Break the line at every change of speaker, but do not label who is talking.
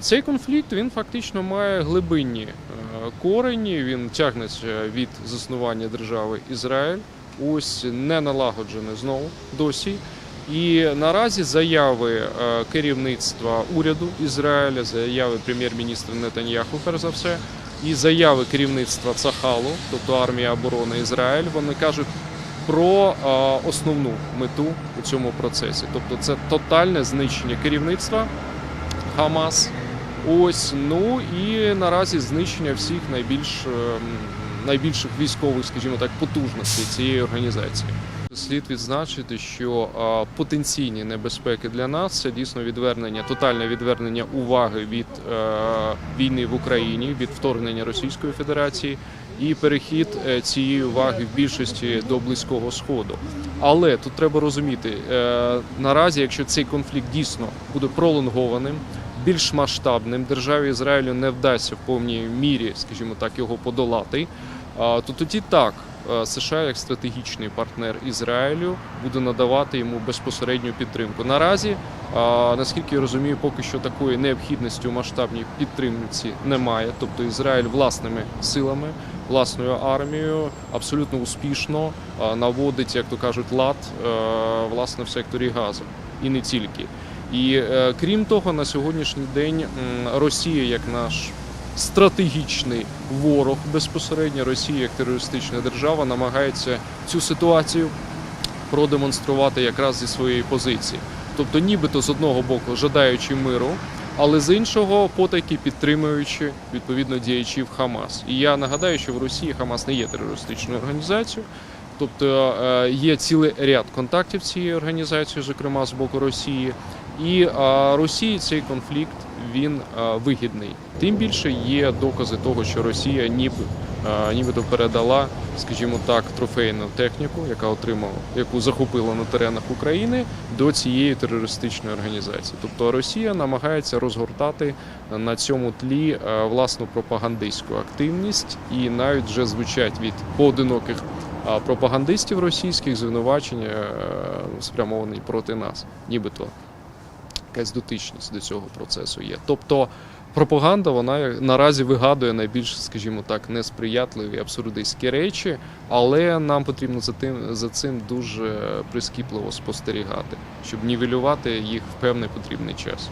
Цей конфлікт він фактично має глибинні е, корені. Він тягнеться від заснування держави Ізраїль. Ось не налагоджене знову досі. І наразі заяви е, керівництва уряду Ізраїля, заяви прем'єр-міністра Нетаньяху, перш за все, і заяви керівництва Цахалу, тобто армії оборони Ізраїль, вони кажуть про е, основну мету у цьому процесі. Тобто це тотальне знищення керівництва Хамас. Ось ну і наразі знищення всіх найбільш е, найбільших військових, скажімо так, потужностей цієї організації. Слід відзначити, що потенційні небезпеки для нас це дійсно відвернення, тотальне відвернення уваги від е, війни в Україні, від вторгнення Російської Федерації і перехід е, цієї уваги в більшості до близького сходу. Але тут треба розуміти, е, наразі, якщо цей конфлікт дійсно буде пролонгованим, більш масштабним, державі Ізраїлю не вдасться в повній мірі, скажімо так, його подолати. То тоді так е, США як стратегічний партнер Ізраїлю буде надавати йому безпосередню підтримку. Наразі, наскільки я розумію, поки що такої необхідності у масштабній підтримці немає. Тобто Ізраїль власними силами, власною армією абсолютно успішно наводить, як то кажуть, лад е, власне в секторі Газу і не тільки. І е, крім того, на сьогоднішній день Росія як наш стратегічний ворог безпосередньо Росія як терористична держава намагається цю ситуацію продемонструвати якраз зі своєї позиції. Тобто, нібито з одного боку жадаючи миру, але з іншого потайки підтримуючи відповідно діячів Хамас. І я нагадаю, що в Росії Хамас не є терористичною організацією. Тобто е, є цілий ряд контактів цієї організації, зокрема з боку Росії, і е, Росії цей конфлікт він е, вигідний. Тим більше є докази того, що Росія ніби нібито передала, скажімо так, трофейну техніку, яка отримала, яку захопила на теренах України, до цієї терористичної організації. Тобто Росія намагається розгортати на цьому тлі власну пропагандистську активність, і навіть вже звучать від поодиноких пропагандистів російських звинувачення е, спрямовані проти нас, нібито якась дотичність до цього процесу є. Тобто пропаганда вона наразі вигадує найбільш, скажімо так, несприятливі абсурдистські речі, але нам потрібно за тим за цим дуже прискіпливо спостерігати, щоб нівелювати їх в певний потрібний час.